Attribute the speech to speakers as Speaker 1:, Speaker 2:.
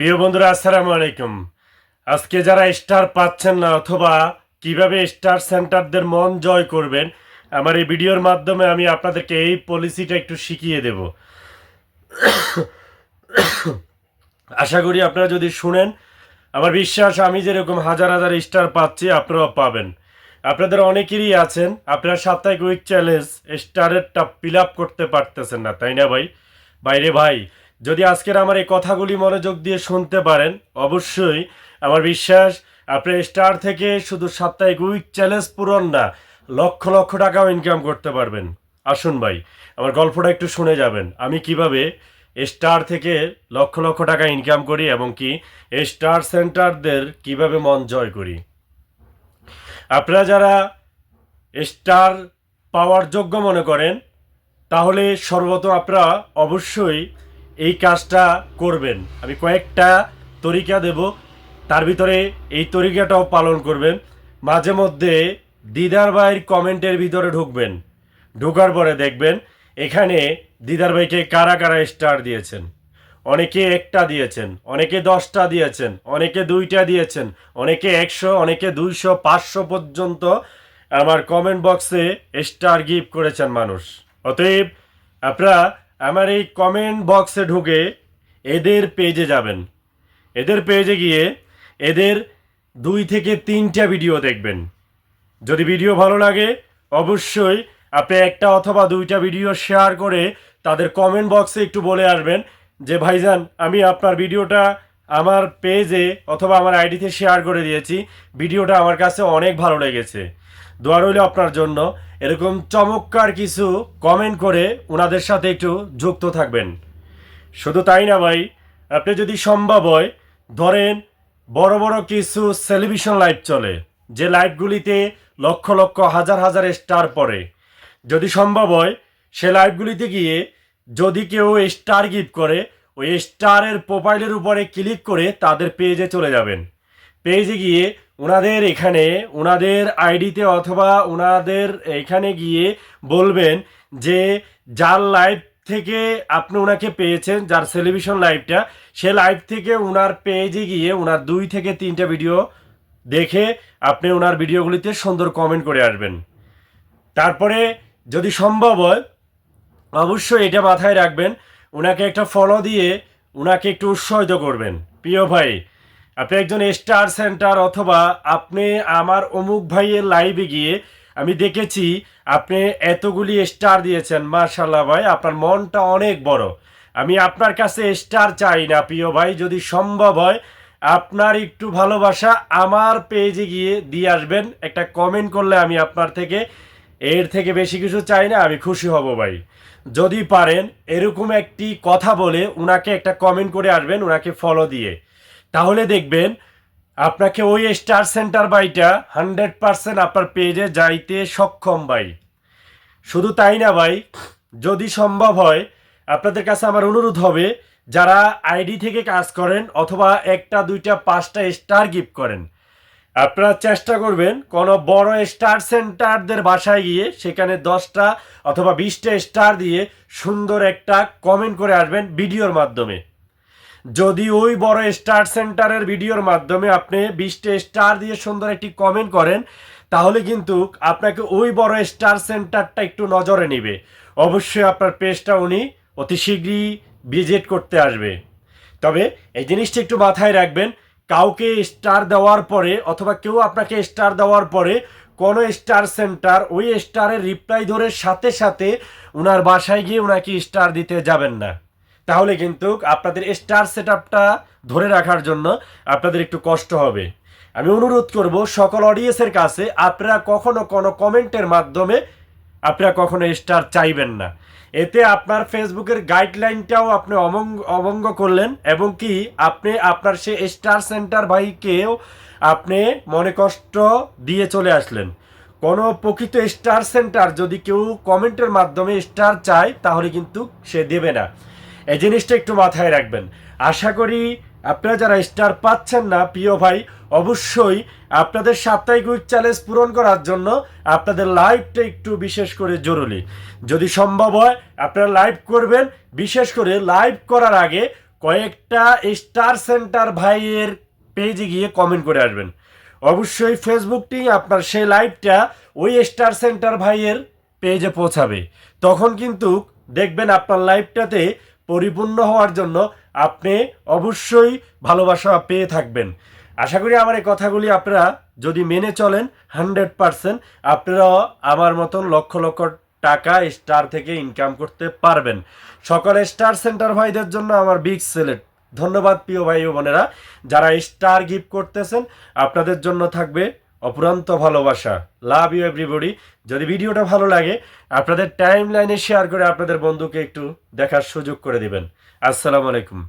Speaker 1: প্রিয় বন্ধুরা, আসসালামু আলাইকুম। আজকে যারা স্টার পাচ্ছেন না অথবা কীভাবে স্টার সেন্টারদের মন জয় করবেন, আমার এই ভিডিওর মাধ্যমে আমি আপনাদেরকে এই পলিসিটা একটু শিখিয়ে দেব। আশা করি আপনারা যদি শুনেন, আমার বিশ্বাস, আমি যেরকম হাজার হাজার স্টার পাচ্ছি, আপনারাও পাবেন। আপনাদের অনেকেরই আছেন, আপনারা সাপ্তাহিক উইক চ্যালেঞ্জ স্টারেরটা ফিল আপ করতে পারতেছেন না, তাই না ভাই? বাইরে ভাই যদি আজকের আমার এই কথাগুলি মনোযোগ দিয়ে শুনতে পারেন, অবশ্যই আমার বিশ্বাস, আপনি স্টার থেকে শুধু সাপ্তাহিক উইক চ্যালেঞ্জ পূরণ না, লক্ষ লক্ষ টাকাও ইনকাম করতে পারবেন। আসুন ভাই, আমার গল্পটা একটু শুনে যাবেন। আমি কীভাবে স্টার থেকে লক্ষ লক্ষ টাকা ইনকাম করি এবং কি স্টার সেন্টারদের কীভাবে মন জয় করি? আপনারা যারা স্টার পাওয়ার যোগ্য মনে করেন, তাহলে সর্বত আপনারা অবশ্যই এই কাজটা করবেন। আমি কয়েকটা তরিকা দেব। তার ভিতরে এই তরিকাটাও পালন করবেন। মাঝে মধ্যে দিদার ভাইয়ের কমেন্টের ভিতরে ঢুকবেন। ঢোকার পরে দেখবেন এখানে দিদার ভাইকে কারা কারা স্টার দিয়েছেন। অনেকে একটা দিয়েছেন, অনেকে দশটা দিয়েছেন, অনেকে দুইটা দিয়েছেন, অনেকে একশো, অনেকে দুইশো, পাঁচশো পর্যন্ত আমার কমেন্ট বক্সে স্টার গিফট করেছেন মানুষ। অতএব আপনারা আমার এই কমেন্ট বক্সে ঢুকে এদের পেজে যাবেন। এদের পেজে গিয়ে এদের দুই থেকে তিনটা ভিডিও দেখবেন। যদি ভিডিও ভালো লাগে, অবশ্যই আপনি একটা অথবা দুইটা ভিডিও শেয়ার করে তাদের কমেন্ট বক্সে একটু বলে আসবেন যে, ভাইজান, আমি আপনার ভিডিওটা আমার পেজে অথবা আমার আইডিতে শেয়ার করে দিয়েছি। ভিডিওটা আমার কাছে অনেক ভালো লেগেছে। দোয়া রইল আপনার জন্য। এরকম চমৎকার কিছু কমেন্ট করে ওনাদের সাথে একটু যুক্ত থাকবেন। শুধু তাই না ভাই, আপনি যদি সম্ভব হয়, ধরেন বড় বড় কিছু সেলিব্রেশন লাইভ চলে, যে লাইভগুলিতে লক্ষ লক্ষ, হাজার হাজার স্টার পড়ে। যদি সম্ভব হয়, সে লাইভগুলিতে গিয়ে যদি কেউ স্টার গিফট করে, ওই স্টারের প্রোফাইলের উপরে ক্লিক করে তাদের পেজে চলে যাবেন। পেজে গিয়ে ওনাদের এখানে, ওনাদের আইডিতে অথবা ওনাদের এখানে গিয়ে বলবেন যে যার লাইভ থেকে আপনি ওনাকে পেয়েছেন, যার টেলিভিশন লাইভটা সে লাইভ থেকে ওনার পেজে গিয়ে ওনার দুই থেকে তিনটা ভিডিও দেখে আপনি ওনার ভিডিওগুলিতে সুন্দর কমেন্ট করে আসবেন। তারপরে যদি সম্ভব হয়, অবশ্যই এটা মাথায় রাখবেন, ওনাকে একটা ফলো দিয়ে ওনাকে একটু উৎসাহিত করবেন। প্রিয় ভাই আপনি একজন স্টার সেন্টার অথবা আপনি আমার অমুক ভাইয়ের লাইভে গিয়ে আমি দেখেছি, আপনি এতগুলি স্টার দিয়েছেন মার্শাল্লাহ ভাই, আপনার মনটা অনেক বড়। আমি আপনার কাছে স্টার চাই না, প্রিয় ভাই, যদি সম্ভব হয়, আপনার একটু ভালোবাসা আমার পেজে গিয়ে দিয়ে আসবেন। একটা কমেন্ট করলে আমি আপনার থেকে, এর থেকে বেশি কিছু চাই না, আমি খুশি হব ভাই। যদি পারেন, এরকম একটি কথা বলে ওনাকে একটা কমেন্ট করে আসবেন ওনাকে ফলো দিয়ে। তাহলে দেখবেন, আপনাকে ওই স্টার সেন্টার বাইটা হান্ড্রেড পারসেন্ট আপনার পেজে যাইতে সক্ষম ভাই। শুধু তাই না ভাই, যদি সম্ভব হয়, আপনাদের কাছে আমার অনুরোধ হবে, যারা আইডি থেকে কাজ করেন অথবা একটা, দুইটা, পাঁচটা স্টার গিফট করেন, আপনারা চেষ্টা করবেন কোনো বড় স্টার সেন্টারদের বাসায় গিয়ে সেখানে দশটা অথবা বিশটা স্টার দিয়ে সুন্দর একটা কমেন্ট করে আসবেন ভিডিওর মাধ্যমে। যদি ওই বড় স্টার সেন্টারের ভিডিওর মাধ্যমে আপনি বিশটা স্টার দিয়ে সুন্দর একটি কমেন্ট করেন, তাহলে কিন্তু আপনাকে ওই বড় স্টার সেন্টারটা একটু নজরে নেবে। অবশ্যই আপনার পেজটা উনি অতি শীঘ্রই ভিজিট করতে আসবে। তবে এই জিনিসটা একটু মাথায় রাখবেন, কাউকে স্টার দেওয়ার পরে অথবা কেউ আপনাকে স্টার দেওয়ার পরে কোনো স্টার সেন্টার ওই স্টারের রিপ্লাই ধরে সাথে সাথে ওনার বাসায় গিয়ে ওনাকে স্টার দিতে যাবেন না। তাহলে কিন্তু আপনাদের স্টার সেট ধরে রাখার জন্য আপনাদের একটু কষ্ট হবে। আমি অনুরোধ করব সকল অডিয়েন্সের কাছে, আপনারা কখনো কোনো কমেন্টের মাধ্যমে আপনারা কখনো স্টার চাইবেন না। এতে আপনার ফেসবুকের গাইডলাইনটাও আপনি অমঙ্গ অবঙ্গ করলেন এবং কি আপনি আপনার সে স্টার সেন্টার ভাইকেও আপনি মনে কষ্ট দিয়ে চলে আসলেন। কোনো প্রকৃত স্টার সেন্টার যদি কেউ কমেন্টের মাধ্যমে স্টার চায়, তাহলে কিন্তু সে দেবে না। এই জিনিসটা একটু মাথায় রাখবেন। আশা করি আপনারা যারা স্টার পাচ্ছেন না, প্রিয় ভাই, অবশ্যই আপনাদের সাপ্তাহিক উইক চ্যালেঞ্জ পূরণ করার জন্য আপনাদের লাইভটা একটু বিশেষ করে জরুরি। যদি সম্ভব হয়, আপনারা লাইভ করবেন। বিশেষ করে লাইভ করার আগে কয়েকটা স্টার সেন্টার ভাইয়ের পেজে গিয়ে কমেন্ট করে আসবেন। অবশ্যই ফেসবুকটি আপনার সেই লাইভটা ওই স্টার সেন্টার ভাইয়ের পেজে পৌঁছাবে। তখন কিন্তু দেখবেন আপনার লাইভটাতে পরিপূর্ণ হওয়ার জন্য আপনি অবশ্যই ভালোবাসা পেয়ে থাকবেন। আশা করি আমার এই কথাগুলি আপনারা যদি মেনে চলেন, হান্ড্রেড পারসেন্ট আপনারাও আমার মতন লক্ষ লক্ষ টাকা স্টার থেকে ইনকাম করতে পারবেন। সকল স্টার সেন্টার ভাইদের জন্য আমার বিগ সেলেট ধন্যবাদ প্রিয় ভাই বোনেরা। যারা স্টার গিফট করতেছেন, আপনাদের জন্য থাকবে অপুরান্ত ভালোবাসা। লাভ ইউ এভরিবডি যদি ভিডিওটা ভালো লাগে, আপনাদের টাইম লাইনে শেয়ার করে আপনাদের বন্ধুকে একটু দেখার সুযোগ করে দেবেন। আসসালামু আলাইকুম।